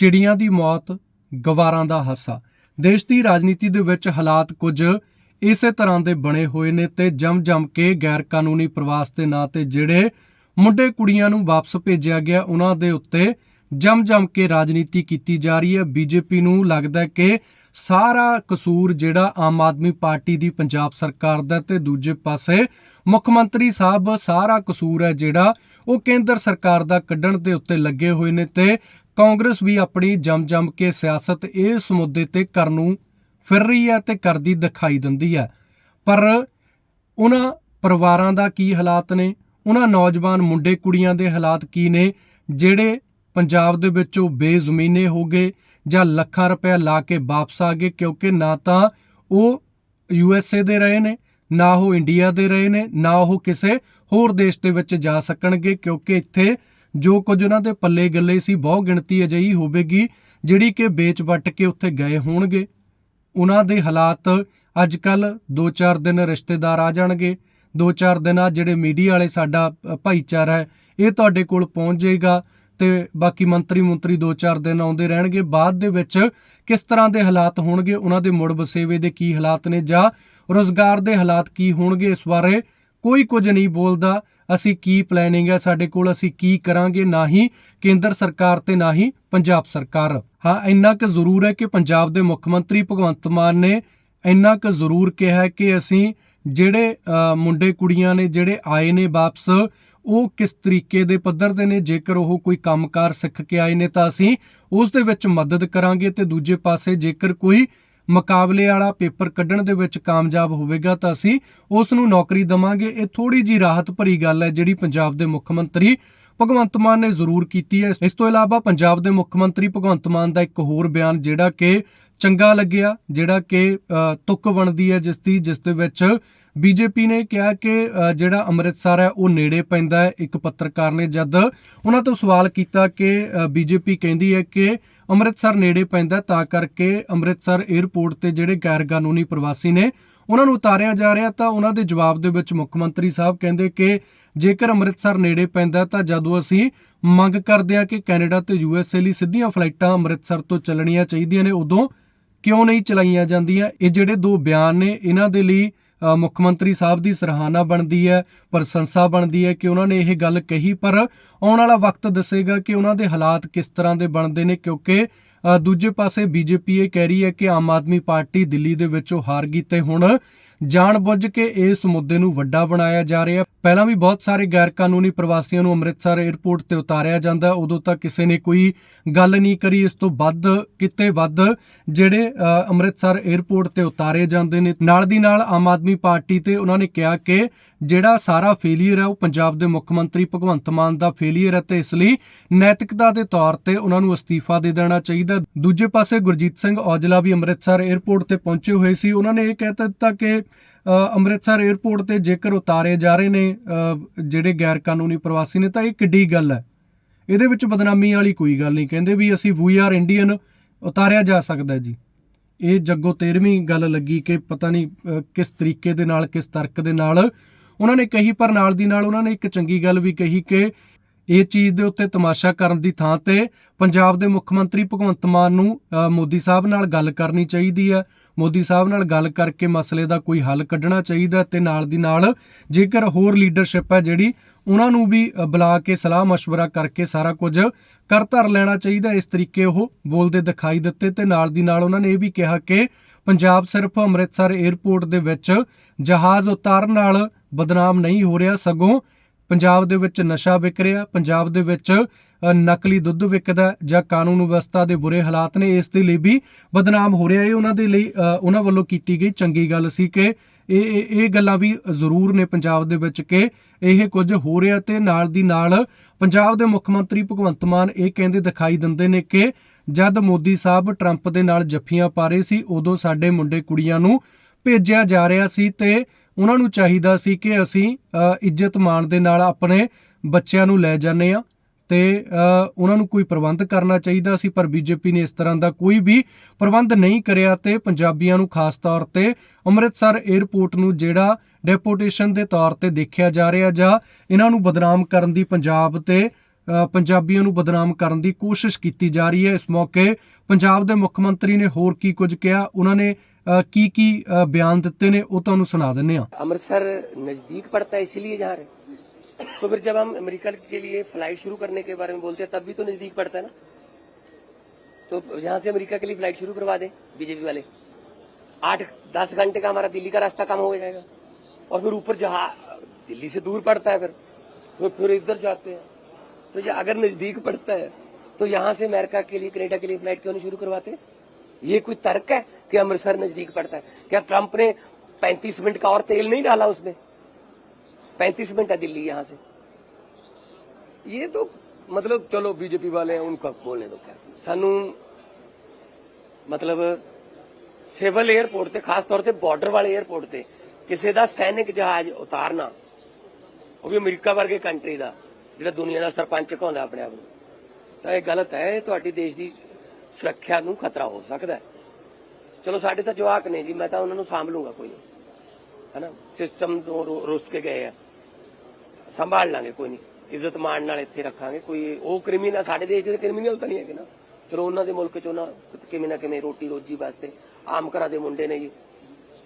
ਚਿੜੀਆਂ ਦੀ ਮੌਤ, ਗਵਾਰਾਂ ਦਾ ਹਾਸਾ। ਦੇਸ਼ ਦੀ ਰਾਜਨੀਤੀ ਦੇ ਵਿੱਚ ਹਾਲਾਤ ਕੁਝ ਇਸੇ ਤਰ੍ਹਾਂ ਦੇ ਬਣੇ ਹੋਏ ਨੇ ਤੇ ਜਮ-ਜਮ ਕੇ ਗੈਰ ਕਾਨੂੰਨੀ ਪ੍ਰਵਾਸ ਦੇ ਨਾਂ ਤੇ ਜਿਹੜੇ ਮੁੰਡੇ ਕੁੜੀਆਂ ਨੂੰ ਵਾਪਸ ਭੇਜਿਆ ਗਿਆ, ਉਹਨਾਂ ਦੇ ਉੱਤੇ ਜਮ-ਜਮ ਕੇ ਰਾਜਨੀਤੀ ਕੀਤੀ ਜਾ ਰਹੀ ਹੈ। ਬੀਜੇਪੀ ਨੂੰ ਲੱਗਦਾ ਕਿ ਸਾਰਾ ਕਸੂਰ ਜਿਹੜਾ ਆਮ ਆਦਮੀ ਪਾਰਟੀ ਦੀ ਪੰਜਾਬ ਸਰਕਾਰ ਦਾ ਤੇ ਦੂਜੇ ਪਾਸੇ ਮੁੱਖ ਮੰਤਰੀ ਸਾਹਿਬ ਸਾਰਾ ਕਸੂਰ ਹੈ ਜਿਹੜਾ ਉਹ ਕੇਂਦਰ ਸਰਕਾਰ ਦਾ ਕੱਢਣ ਦੇ ਉੱਤੇ ਲੱਗੇ ਹੋਏ ਨੇ ਤੇ ਕਾਂਗਰਸ ਵੀ ਆਪਣੀ ਜਮ ਜੰਮ ਕੇ ਸਿਆਸਤ ਇਸ ਮੁੱਦੇ ਤੇ ਕਰਨ ਨੂੰ ਫਿਰ ਰਹੀ ਹੈ ਤੇ ਕਰਦੀ ਦਿਖਾਈ ਦਿੰਦੀ ਹੈ। ਪਰ ਉਹਨਾਂ ਪਰਿਵਾਰਾਂ ਦਾ ਕੀ ਹਾਲਾਤ ਨੇ? ਉਹਨਾਂ ਨੌਜਵਾਨ ਮੁੰਡੇ ਕੁੜੀਆਂ ਦੇ ਹਾਲਾਤ ਕੀ ਨੇ? ਜਿਹੜੇ ਪੰਜਾਬ ਦੇ ਵਿੱਚੋਂ ਬੇਜ਼ਮੀਨੇ ਹੋ ਗਏ ਜਾਂ ਲੱਖਾਂ ਰੁਪਏ ਲਾ ਕੇ ਵਾਪਸ ਆ ਗਏ, ਕਿਉਂਕਿ ਨਾ ਤਾਂ ਉਹ ਯੂ ਐਸ ਏ ਦੇ ਰਹੇ ਨੇ, ਨਾ ਉਹ ਇੰਡੀਆ ਦੇ ਰਹੇ ਨੇ, ਨਾ ਉਹ ਕਿਸੇ ਹੋਰ ਦੇਸ਼ ਦੇ ਵਿੱਚ ਜਾ ਸਕਣਗੇ, ਕਿਉਂਕਿ ਇੱਥੇ ਜੋ ਕੁਝ ਉਹਨਾਂ ਦੇ ਪੱਲੇ ਗੱਲੇ ਸੀ ਬਹੁ ਗਿਣਤੀ ਅਜਿਹੀ ਹੋਵੇਗੀ ਜਿਹੜੀ ਕਿ ਵੇਚ ਵੱਟ ਕੇ ਉੱਥੇ ਗਏ ਹੋਣਗੇ। ਉਹਨਾਂ ਦੇ ਹਾਲਾਤ ਅੱਜ ਕੱਲ 2-4 ਦਿਨ ਰਿਸ਼ਤੇਦਾਰ ਆ ਜਾਣਗੇ। 2-4 ਦਿਨ ਆ ਜਿਹੜੇ ਮੀਡੀਆ ਵਾਲੇ ਸਾਡਾ ਭਾਈਚਾਰਾ ਹੈ, ਇਹ ਤੁਹਾਡੇ ਕੋਲ ਪਹੁੰਚ ਜਾਏਗਾ ਤੇ ਬਾਕੀ ਮੰਤਰੀ ਮੰਤਰੀ 2-4 ਦਿਨ ਆਉਂਦੇ ਰਹਿਣਗੇ। ਬਾਅਦ ਦੇ ਵਿੱਚ ਕਿਸ ਤਰ੍ਹਾਂ ਦੇ ਹਾਲਾਤ ਹੋਣਗੇ, ਉਹਨਾਂ ਦੇ ਮੁੜ ਵਸੇਵੇ ਦੇ ਕੀ ਹਾਲਾਤ ਨੇ ਜਾਂ ਰੋਜ਼ਗਾਰ ਦੇ ਹਾਲਾਤ ਕੀ ਹੋਣਗੇ, ਇਸ ਬਾਰੇ ਕੋਈ ਕੁਝ ਨਹੀਂ ਬੋਲਦਾ। ਅਸੀਂ ਕੀ ਪਲੈਨਿੰਗ ਹੈ ਸਾਡੇ ਕੋਲ ਅਸੀਂ ਕੀ ਕਰਾਂਗੇ? ਨਾ ਹੀ ਕੇਂਦਰ ਸਰਕਾਰ ਤੇ ਨਾ ਹੀ ਪੰਜਾਬ ਸਰਕਾਰ। ਹਾਂ, ਇੰਨਾ ਕੁ ਜ਼ਰੂਰ ਹੈ ਕਿ ਪੰਜਾਬ ਦੇ ਮੁੱਖ ਮੰਤਰੀ ਭਗਵੰਤ ਮਾਨ ਨੇ ਇੰਨਾ ਕੁ ਜ਼ਰੂਰ ਕਿਹਾ ਕਿ ਅਸੀਂ ਜਿਹੜੇ ਮੁੰਡੇ ਕੁੜੀਆਂ ਨੇ ਜਿਹੜੇ ਆਏ ਨੇ ਵਾਪਸ, ਉਹ ਕਿਸ ਤਰੀਕੇ ਦੇ ਪੱਧਰ ਦੇ ਨੇ? ਜੇਕਰ ਉਹ ਕੋਈ ਕੰਮਕਾਰ ਸਿੱਖ ਕੇ ਆਏ ਨੇ ਤਾਂ ਅਸੀਂ ਉਸ ਦੇ ਵਿੱਚ ਮਦਦ ਕਰਾਂਗੇ ਤੇ ਦੂਜੇ ਪਾਸੇ ਜੇਕਰ ਕੋਈ ਮੁਕਾਬਲੇ ਵਾਲਾ ਪੇਪਰ ਕੱਢਣ ਦੇ ਵਿੱਚ ਕਾਮਯਾਬ ਹੋਵੇਗਾ ਤਾਂ ਅਸੀਂ ਉਸ ਨੂੰ ਨੌਕਰੀ ਦਵਾਂਗੇ। ਇਹ ਥੋੜੀ ਜੀ ਰਾਹਤ ਭਰੀ ਗੱਲ ਹੈ ਜਿਹੜੀ ਪੰਜਾਬ ਦੇ ਮੁੱਖ ਮੰਤਰੀ ਭਗਵੰਤ ਮਾਨ ਨੇ ਜ਼ਰੂਰ ਕੀਤੀ ਹੈ। ਇਸ ਤੋਂ ਇਲਾਵਾ ਪੰਜਾਬ ਦੇ ਮੁੱਖ ਮੰਤਰੀ ਭਗਵੰਤ ਮਾਨ ਦਾ ਇੱਕ ਹੋਰ ਬਿਆਨ ਜਿਹੜਾ ਕਿ ਚੰਗਾ ਲੱਗਿਆ, ਜਿਹੜਾ ਕਿ ਤੁੱਕ ਬਣਦੀ ਹੈ ਜਿਸ ਦੀ, ਜਿਸ ਦੇ ਵਿੱਚ ਬੀਜੇਪੀ ਨੇ ਕਿਹਾ ਕਿ ਜਿਹੜਾ ਅੰਮ੍ਰਿਤਸਰ ਹੈ, ਉਹ ਨੇੜੇ ਪੈਂਦਾ ਹੈ, ਇੱਕ ਪੱਤਰਕਾਰ ਨੇ ਜਦ ਉਹਨਾਂ ਤੋਂ ਸਵਾਲ ਕੀਤਾ ਕਿ ਬੀਜੇਪੀ ਕਹਿੰਦੀ ਹੈ ਕਿ ਅੰਮ੍ਰਿਤਸਰ ਨੇੜੇ ਪੈਂਦਾ ਤਾਂ ਕਰਕੇ ਅੰਮ੍ਰਿਤਸਰ 에ਅਰਪੋਰਟ ਤੇ ਜਿਹੜੇ ਗੈਰ ਕਾਨੂੰਨੀ ਪ੍ਰਵਾਸੀ ਨੇ, ਉਹਨਾਂ ਨੂੰ ਉਤਾਰਿਆ ਜਾ ਰਿਹਾ, ਤਾਂ ਉਹਨਾਂ ਦੇ ਜਵਾਬ ਦੇ ਵਿੱਚ ਮੁੱਖ ਮੰਤਰੀ ਸਾਹਿਬ ਕਹਿੰਦੇ ਕਿ ਜੇਕਰ ਅੰਮ੍ਰਿਤਸਰ ਨੇੜੇ ਪੈਂਦਾ ਤਾਂ ਜਦੋਂ ਅਸੀਂ ਮੰਗ ਕਰਦੇ ਹਾਂ ਕਿ ਕੈਨੇਡਾ ਤੇ ਯੂ ਐਸ ਏ ਲਈ ਸਿੱਧੀਆਂ ਫਲਾਈਟਾਂ ਅੰਮ੍ਰਿਤਸਰ ਤੋਂ ਚੱਲਣੀਆਂ ਚਾਹੀਦੀਆਂ ਨੇ, ਉਦੋਂ ਕਿਉਂ ਨਹੀਂ ਚਲਾਈਆਂ ਜਾਂਦੀਆਂ? ਇਹ ਜਿਹੜੇ ਦੋ ਬਿਆਨ ਨੇ, ਇਹਨਾਂ ਦੇ ਲਈ ਮੁੱਖ ਮੰਤਰੀ ਸਾਹਿਬ ਦੀ ਸਰਾਹਨਾ ਬਣਦੀ ਹੈ, ਪ੍ਰਸ਼ੰਸਾ ਬਣਦੀ ਹੈ ਕਿ ਉਹਨਾਂ ਨੇ ਇਹ ਗੱਲ ਕਹੀ, ਪਰ ਆਉਣ ਵਾਲਾ ਵਕਤ ਦੱਸੇਗਾ ਕਿ ਉਹਨਾਂ ਦੇ ਹਾਲਾਤ ਕਿਸ ਤਰ੍ਹਾਂ ਦੇ ਬਣਦੇ ਨੇ, ਕਿਉਂਕਿ ਦੂਜੇ ਪਾਸੇ ਬੀਜੇਪੀ ਇਹ ਕਹਿ ਰਹੀ ਹੈ ਕਿ ਆਮ ਆਦਮੀ ਪਾਰਟੀ ਦਿੱਲੀ ਦੇ ਵਿੱਚੋਂ ਹਾਰ ਗਈ ਤੇ ਹੁਣ ਜਾਣਬੁੱਝ ਕੇ ਇਸ ਮੁੱਦੇ ਨੂੰ ਵੱਡਾ ਬਣਾਇਆ ਜਾ ਰਿਹਾ ਪਹਿਲਾਂ ਵੀ ਬਹੁਤ ਸਾਰੇ ਗੈਰ ਕਾਨੂੰਨੀ ਪ੍ਰਵਾਸੀਆਂ ਨੂੰ ਅੰਮ੍ਰਿਤਸਰ 에ਅਰਪੋਰਟ ਤੇ ਉਤਾਰਿਆ ਜਾਂਦਾ ਉਦੋਂ ਤੱਕ ਕਿਸੇ ਨੇ ਕੋਈ ਗੱਲ ਨਹੀਂ ਕਰੀ। ਇਸ ਤੋਂ ਵੱਧ, ਕਿਤੇ ਵੱਧ ਜਿਹੜੇ ਅੰਮ੍ਰਿਤਸਰ 에ਅਰਪੋਰਟ ਤੇ ਉਤਾਰੇ ਜਾਂਦੇ ਨੇ। ਨਾਲ ਦੀ ਨਾਲ ਆਮ ਆਦਮੀ ਪਾਰਟੀ ਤੇ ਉਹਨਾਂ ਨੇ ਕਿਹਾ ਕਿ ਜਿਹੜਾ ਸਾਰਾ ਫੇਲਿਅਰ ਹੈ, ਉਹ ਪੰਜਾਬ ਦੇ ਮੁੱਖ ਮੰਤਰੀ ਭਗਵੰਤ ਮਾਨ ਦਾ ਫੇਲਿਅਰ ਹੈ ਤੇ ਇਸ ਲਈ ਨੈਤਿਕਤਾ ਦੇ ਤੌਰ ਤੇ ਉਹਨਾਂ ਨੂੰ ਅਸਤੀਫਾ ਦੇ ਦੇਣਾ ਚਾਹੀਦਾ ਦੂਜੇ ਪਾਸੇ ਗੁਰਜੀਤ ਸਿੰਘ ਔਜਲਾ ਵੀ ਅੰਮ੍ਰਿਤਸਰ 에ਅਰਪੋਰਟ ਤੇ ਪਹੁੰਚੇ ਹੋਏ ਸੀ। ਉਹਨਾਂ ਨੇ ਇਹ ਕਹਿ ਦਿੱਤਾ ਕਿ ਅੰਮ੍ਰਿਤਸਰ 에ਅਰਪੋਰਟ ਤੇ ਜੇਕਰ ਉਤਾਰੇ ਜਾ ਰਹੇ ਨੇ ਜਿਹੜੇ ਗੈਰ ਕਾਨੂੰਨੀ ਪ੍ਰਵਾਸੀ ਨੇ, ਤਾਂ ਇਹ ਕਿੱਡੀ ਗੱਲ ਹੈ। ਇਹਦੇ ਵਿੱਚ ਬਦਨਾਮੀ ਵਾਲੀ ਕੋਈ ਗੱਲ ਨਹੀਂ। ਕਹਿੰਦੇ ਵੀ ਅਸੀਂ ਵੀ ਆਰ ਇੰਡੀਅਨ ਉਤਾਰਿਆ ਜਾ ਸਕਦਾ ਜੀ। ਇਹ ਜੱਗੋ 13ਵੀਂ ਗੱਲ ਲੱਗੀ ਕਿ ਪਤਾ ਨਹੀਂ ਕਿਸ ਤਰੀਕੇ ਦੇ ਨਾਲ, ਕਿਸ ਤਰਕ ਦੇ ਨਾਲ। ਉਹਨਾਂ ਨੇ ਕਹੀ ਪਰ ਨਾਲ ਦੀ ਨਾਲ ਉਹਨਾਂ ਨੇ ਇੱਕ ਚੰਗੀ ਗੱਲ ਵੀ ਕਹੀ ਕਿ ਇਹ ਚੀਜ਼ ਦੇ ਉੱਤੇ ਤਮਾਸ਼ਾ ਕਰਨ ਦੀ ਥਾਂ ਤੇ ਪੰਜਾਬ ਦੇ ਮੁੱਖ ਮੰਤਰੀ ਭਗਵੰਤ ਮਾਨ ਨੂੰ ਮੋਦੀ ਸਾਹਿਬ ਨਾਲ ਗੱਲ ਕਰਨੀ ਚਾਹੀਦੀ ਹੈ। ਮੋਦੀ ਸਾਹਿਬ ਨਾਲ ਗੱਲ ਕਰਕੇ ਮਸਲੇ ਦਾ ਕੋਈ ਹੱਲ ਕੱਢਣਾ ਚਾਹੀਦਾ ਤੇ ਨਾਲ ਦੀ ਨਾਲ ਜੇਕਰ ਹੋਰ ਲੀਡਰਸ਼ਿਪ ਹੈ ਜਿਹੜੀ, ਉਹਨਾਂ ਨੂੰ ਵੀ ਬੁਲਾ ਕੇ ਸਲਾਹ مشورہ ਕਰਕੇ ਸਾਰਾ ਕੁਝ ਕਰ ਧਰ ਲੈਣਾ ਚਾਹੀਦਾ ਇਸ ਤਰੀਕੇ ਉਹ ਬੋਲਦੇ ਦਿਖਾਈ ਦਿੱਤੇ ਤੇ ਨਾਲ ਦੀ ਨਾਲ ਉਹਨਾਂ ਨੇ ਇਹ ਵੀ ਕਿਹਾ ਕਿ ਪੰਜਾਬ ਸਿਰਫ ਅੰਮ੍ਰਿਤਸਰ 에ਅਰਪੋਰਟ ਦੇ ਵਿੱਚ ਜਹਾਜ਼ ਉਤਾਰਨ ਨਾਲ ਬਦਨਾਮ ਨਹੀਂ ਹੋ ਰਿਹਾ। ਸਗੋਂ ਪੰਜਾਬ ਦੇ ਵਿੱਚ ਨਸ਼ਾ ਵਿਕ ਰਿਹਾ, ਪੰਜਾਬ ਦੇ ਵਿੱਚ ਨਕਲੀ ਦੁੱਧ ਵਿਕਦਾ ਜਾਂ ਕਾਨੂੰਨ ਵਿਵਸਥਾ ਦੇ ਬੁਰੇ ਹਾਲਾਤ ਨੇ, ਇਸ ਦੇ ਲਈ ਵੀ ਬਦਨਾਮ ਹੋ ਰਿਹਾ ਇਹ, ਉਹਨਾਂ ਦੇ ਲਈ ਉਹਨਾਂ ਵੱਲੋਂ ਕੀਤੀ ਗਈ ਚੰਗੀ ਗੱਲ ਸੀ ਕਿ ਇਹ ਇਹ ਇਹ ਗੱਲਾਂ ਵੀ ਜ਼ਰੂਰ ਨੇ ਪੰਜਾਬ ਦੇ ਵਿੱਚ ਕਿ ਇਹ ਕੁਝ ਹੋ ਰਿਹਾ ਤੇ ਨਾਲ ਦੀ ਨਾਲ ਪੰਜਾਬ ਦੇ ਮੁੱਖ ਮੰਤਰੀ ਭਗਵੰਤ ਮਾਨ ਇਹ ਕਹਿੰਦੇ ਦਿਖਾਈ ਦਿੰਦੇ ਨੇ ਕਿ ਜਦ ਮੋਦੀ ਸਾਹਿਬ ਟਰੰਪ ਦੇ ਨਾਲ ਜੱਫੀਆਂ ਪਾ ਰਹੇ ਸੀ, ਉਦੋਂ ਸਾਡੇ ਮੁੰਡੇ ਕੁੜੀਆਂ ਨੂੰ ਭੇਜਿਆ ਜਾ ਰਿਹਾ ਸੀ ਤੇ ਉਹਨਾਂ ਨੂੰ ਚਾਹੀਦਾ ਸੀ ਕਿ ਅਸੀਂ ਇੱਜ਼ਤ ਮਾਣ ਦੇ ਨਾਲ ਆਪਣੇ ਬੱਚਿਆਂ ਨੂੰ ਲੈ ਜਾਂਦੇ ਆ ਤੇ ਉਹਨਾਂ ਨੂੰ ਕੋਈ ਪ੍ਰਬੰਧ ਕਰਨਾ ਚਾਹੀਦਾ ਸੀ, ਪਰ ਬੀਜੇਪੀ ਨੇ ਇਸ ਤਰ੍ਹਾਂ ਦਾ ਕੋਈ ਵੀ ਪ੍ਰਬੰਧ ਨਹੀਂ ਕਰਿਆ ਤੇ ਪੰਜਾਬੀਆਂ ਨੂੰ ਖਾਸ ਤੌਰ ਤੇ ਅੰਮ੍ਰਿਤਸਰ 에ਅਰਪੋਰਟ ਨੂੰ ਜਿਹੜਾ ਡੈਪੂਟੇਸ਼ਨ ਦੇ ਤੌਰ ਤੇ ਦੇਖਿਆ ਜਾ ਰਿਹਾ ਜਾਂ ਇਹਨਾਂ ਨੂੰ ਬਦਨਾਮ ਕਰਨ ਦੀ ਪੰਜਾਬ ਤੇ ਪੰਜਾਬੀਆਂ ਨੂੰ ਬਦਨਾਮ ਕਰਨ ਦੀ ਕੋਸ਼ਿਸ਼ ਕੀਤੀ ਜਾ ਰਹੀ ਹੈ, ਇਸ ਮੌਕੇ ਪੰਜਾਬ ਦੇ ਮੁੱਖ ਮੰਤਰੀ ਨੇ ਹੋਰ ਕੀ ਕੁਝ ਕਿਹਾ, ਉਹਨਾਂ ਨੇ ਕੀ ਕੀ ਅ, ਬਿਆਨ ਦਿੱਤੇ ਨੇ ਉਹ ਤੁਹਾਨੂੰ ਸੁਣਾ ਦਿੰਨੇ ਆ अमृतसर नजदीक पड़ता है इसीलिए जा रहे तो फिर जब हम अमेरिका के लिए फ्लाइट शुरू करने के बारे में बोलते हैं तब भी तो नजदीक पड़ता है ना तो यहाँ से अमेरिका के लिए फ्लाइट शुरू करवा दें बीजेपी वाले आठ दस घंटे का हमारा दिल्ली का रास्ता कम हो जाएगा और फिर ऊपर जहाँ दिल्ली से दूर पड़ता है फिर तो फिर इधर जाते हैं तो ये अगर नजदीक पड़ता है तो यहाँ से अमेरिका के लिए कनेडा के लिए फ्लाइट क्यों नहीं शुरू करवाते ये कोई तर्क है कि अमृतसर नजदीक पड़ता है? क्या ट्रंप ने 35 मिनट का और तेल नहीं डाला उसमें? 35 मिनट है दिल्ली यहां से। ये तो मतलब चलो बीजेपी वाले हैं, उनको बोलने दो क्या? सानू ਮਤਲਬ ਸਿਵਲ 에ਅਰਪੋਰਟ ਤੇ ਖਾਸ ਤੌਰ ਤੇ ਬਾਰਡਰ ਵਾਲੇ 에ਅਰਪੋਰਟ ਤੇ ਕਿਸੇ ਦਾ ਸੈਨਿਕ ਜਹਾਜ਼ ਉਤਾਰਨਾ ਉਹ ਵੀ ਅਮਰੀਕਾ ਵਰਗੇ ਕੰਟਰੀ ਦਾ ਜਿਹੜਾ ਦੁਨੀਆ ਦਾ ਸਰਪੰਚ ਕਹਾਉਂਦਾ ਆਪਣੇ ਆਪ ਨੂੰ ਤਾਂ ਇਹ ਗਲਤ ਹੈ ਤੁਹਾਡੀ ਦੇਸ਼ ਦੀ ਸੁਰੱਖਿਆ ਨੂੰ ਖਤਰਾ ਹੋ ਸਕਦਾ ਹੈ। ਚਲੋ, ਸਾਡੇ ਤਾਂ ਜਵਾਕ ਨੇ ਜੀ, ਮੈਂ ਤਾਂ ਉਹਨਾਂ ਨੂੰ ਸਾਂਭ ਲੂੰਗਾ ਕੋਈ ਨਹੀਂ। ਹੈਨਾ? ਸਿਸਟਮ ਤੋਂ ਰੁੱਸ ਕੇ ਗਏ ਆ। ਸੰਭਾਲ ਲਾਂਗੇ ਕੋਈ ਨਹੀਂ। ਇੱਜ਼ਤ ਮਾਣ ਨਾਲ ਇੱਥੇ ਰੱਖਾਂਗੇ। ਕੋਈ ਉਹ ਕ੍ਰਿਮੀਨਲ ਸਾਡੇ ਦੇਸ਼ ਦੇ ਕ੍ਰਿਮੀਨਲ ਤਾਂ ਨਹੀਂ ਹੈਗੇ ਨਾ। ਚਲੋ, ਉਹਨਾਂ ਦੇ ਮੁਲਕ ਚ ਉਹਨਾਂ ਕਿਵੇਂ ਨਾ ਕਿਵੇਂ ਰੋਟੀ ਰੋਜੀ ਵਾਸਤੇ ਆਮ ਘਰਾਂ ਦੇ ਮੁੰਡੇ ਨੇ ਜੀ।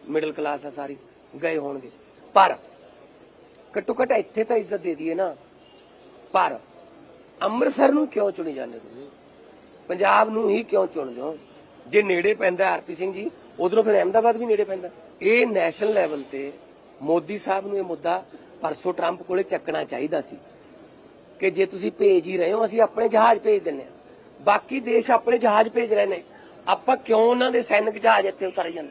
ਮਿਡਲ ਕਲਾਸ ਆ ਸਾਰੀ। ਗਏ ਹੋਣਗੇ। ਪਰ ਘੱਟੋ ਘੱਟ ਇੱਥੇ ਤਾਂ ਇੱਜ਼ਤ ਦੇ ਦਈਏ ਨਾ। ਪਰ ਅੰਮ੍ਰਿਤਸਰ ਨੂੰ ਕਿਉਂ ਚੁਣੀ ਜਾਂਦੇ ਤੁਸੀਂ? ਪੰਜਾਬ ਨੂੰ ਹੀ ਕਿਉਂ ਚੁਣਦੇ ਹੋ ਜੇ ਨੇੜੇ ਪੈਂਦਾ ਆਰਪੀ ਸਿੰਘ ਜੀ, ਉਧਰੋਂ ਫਿਰ ਅਹਿਮਦਾਬਾਦ ਵੀ ਨੇੜੇ ਪੈਂਦਾ। ਇਹ ਨੈਸ਼ਨਲ ਲੈਵਲ ਤੇ ਮੋਦੀ ਸਾਹਿਬ ਨੂੰ ਇਹ ਮੁੱਦਾ ਪਰਸੋਂ ਟਰੰਪ ਕੋਲੇ ਚੱਕਣਾ ਚਾਹੀਦਾ ਸੀ ਕਿ ਜੇ ਤੁਸੀਂ ਭੇਜ ਹੀ ਰਹੇ ਹੋ, ਅਸੀਂ ਆਪਣੇ ਜਹਾਜ਼ ਭੇਜ ਦਿੰਨੇ ਆ ਬਾਕੀ ਦੇਸ਼ ਆਪਣੇ ਜਹਾਜ਼ ਭੇਜ ਰਹੇ ਨੇ। ਆਪਾਂ ਕਿਉਂ ਉਹਨਾਂ ਦੇ ਸੈਨਿਕ ਜਹਾਜ਼ ਇੱਥੇ ਉਤਾਰੇ ਜਾਂਦੇ?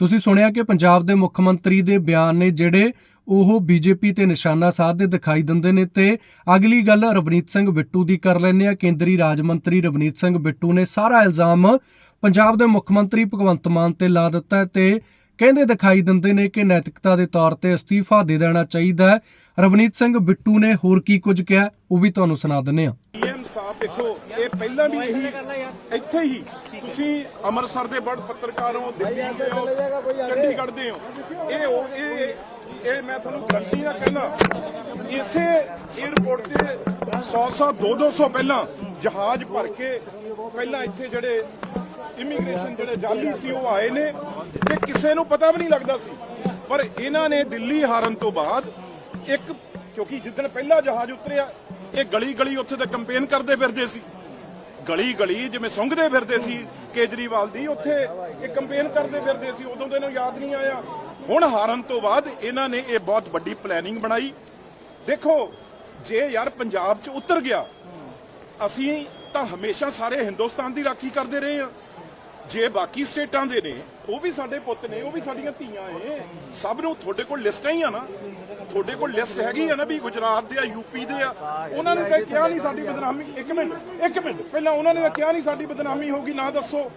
ਤੁਸੀਂ ਸੁਣਿਆ ਕਿ ਪੰਜਾਬ ਦੇ ਮੁੱਖ ਮੰਤਰੀ ਦੇ ਬਿਆਨ ਨੇ ਜਿਹੜੇ ਉਹ ਬੀਜੇਪੀ ਤੇ ਨਿਸ਼ਾਨਾ ਸਾਧਦੇ ਦਿਖਾਈ ਦਿੰਦੇ ਨੇ ਤੇ ਅਗਲੀ ਗੱਲ ਰਵਨੀਤ ਸਿੰਘ ਬਿੱਟੂ ਦੀ ਕਰ ਲੈਂਦੇ ਆ। ਕੇਂਦਰੀ ਰਾਜ ਮੰਤਰੀ ਰਵਨੀਤ ਸਿੰਘ ਬਿੱਟੂ ਨੇ ਸਾਰਾ ਇਲਜ਼ਾਮ ਪੰਜਾਬ ਦੇ ਮੁੱਖ ਮੰਤਰੀ ਭਗਵੰਤ ਮਾਨ ਤੇ ਲਾ ਦਿੱਤਾ ਤੇ ਕਹਿੰਦੇ ਦਿਖਾਈ ਦਿੰਦੇ ਨੇ ਕਿ ਨੈਤਿਕਤਾ ਦੇ ਤੌਰ ਤੇ ਅਸਤੀਫਾ ਦੇ ਦੇਣਾ ਚਾਹੀਦਾ ਹੈ। ਰਵਨੀਤ ਸਿੰਘ ਬਿੱਟੂ ਨੇ ਹੋਰ ਕੀ ਕੁਝ ਕਿਹਾ ਉਹ ਵੀ ਤੁਹਾਨੂੰ ਸੁਣਾ ਦਿੰਨੇ ਆ ਪੀਐਮ ਸਾਹਿਬ ਦੇਖੋ ਇਹ ਪਹਿਲਾਂ ਵੀ ਇਹੀ ਇੱਥੇ ਹੀ ਤੁਸੀਂ ਅੰਮ੍ਰਿਤਸਰ ਦੇ ਬੜ ਪੱਤਰਕਾਰ ਹੋ ਦਿੱਲੀ ਦੇ ਹੋ ਚੰਡੀਗੜ੍ਹ ਦੇ ਹੋ। ਇਹ ਇਹ ਇਹ ਮੈਂ ਤੁਹਾਨੂੰ ਗਰੰਟੀ ਨਾਲ ਕਹਿੰਦਾ, ਇਸੇ 에어ਪੋਰਟ ਤੇ 100 100 200 200 ਪਹਿਲਾਂ ਜਹਾਜ਼ ਭਰ ਕੇ ਪਹਿਲਾਂ ਇੱਥੇ ਜਿਹੜੇ ਇਮੀਗ੍ਰੇਸ਼ਨ ਜਿਹੜੇ ਜਾਲੀ ਸੀ, ਉਹ ਆਏ ਨੇ ਤੇ ਕਿਸੇ ਨੂੰ ਪਤਾ ਵੀ ਨਹੀਂ ਲੱਗਦਾ ਸੀ। ਪਰ ਇਹਨਾਂ ਨੇ ਦਿੱਲੀ ਹਾਰਨ ਤੋਂ ਬਾਅਦ ਇੱਕ, ਕਿਉਂਕਿ ਜਿੱਦਣ ਪਹਿਲਾ ਜਹਾਜ਼ ਉਤਰਿਆ, ਇਹ ਗਲੀ ਗਲੀ ਉੱਥੇ ਤੇ ਕੰਪੇਨ ਕਰਦੇ ਫਿਰਦੇ ਸੀ। ਗਲੀ ਗਲੀ ਜਿਵੇਂ ਸੁੰਘਦੇ ਫਿਰਦੇ ਸੀ ਕੇਜਰੀਵਾਲ ਦੀ ਉੱਥੇ ਇਹ ਕੰਪੇਨ ਕਰਦੇ ਫਿਰਦੇ ਸੀ, ਉਦੋਂ ਦੇ ਇਹਨੂੰ ਯਾਦ ਨਹੀਂ ਆਇਆ। ਹੁਣ ਹਾਰਨ ਤੋਂ ਬਾਅਦ ਇਹਨਾਂ ਨੇ ਇਹ ਬਹੁਤ ਵੱਡੀ ਪਲੈਨਿੰਗ ਬਣਾਈ। ਦੇਖੋ, ਜੇ ਯਾਰ ਪੰਜਾਬ 'ਚ ਉਤਰ ਗਿਆ, ਅਸੀਂ ਤਾਂ ਹਮੇਸ਼ਾ ਸਾਰੇ ਹਿੰਦੁਸਤਾਨ ਦੀ ਰਾਖੀ ਕਰਦੇ ਰਹੇ ਹਾਂ। ਜੇ ਬਾਕੀ ਸਟੇਟਾਂ ਦੇ ਨੇ ਉਹ ਵੀ ਸਾਡੇ ਪੁੱਤ ਨੇ ਉਹ ਵੀ ਸਾਡੀਆਂ ਧੀਆਂ ਏ ਸਭ ਨੂੰ ਤੁਹਾਡੇ ਕੋਲ ਲਿਸਟਾਂ ਹੀ ਆ ਨਾ। ਤੁਹਾਡੇ ਕੋਲ ਲਿਸਟ ਹੈਗੀ ਆ ਨਾ ਵੀ ਗੁਜਰਾਤ ਦੇ ਆ ਯੂਪੀ ਦੇ ਆ। ਉਹਨਾਂ ਨੇ ਤਾਂ ਕਿਹਾ ਨਹੀਂ ਸਾਡੀ ਬਦਨਾਮੀ। ਇੱਕ ਮਿੰਟ ਇੱਕ ਮਿੰਟ। ਪਹਿਲਾਂ ਉਹਨਾਂ ਨੇ ਤਾਂ ਕਿਹਾ ਨਹੀਂ ਸਾਡੀ ਬਦਨਾਮੀ ਹੋਗੀ ਨਾ ਦੱਸੋ।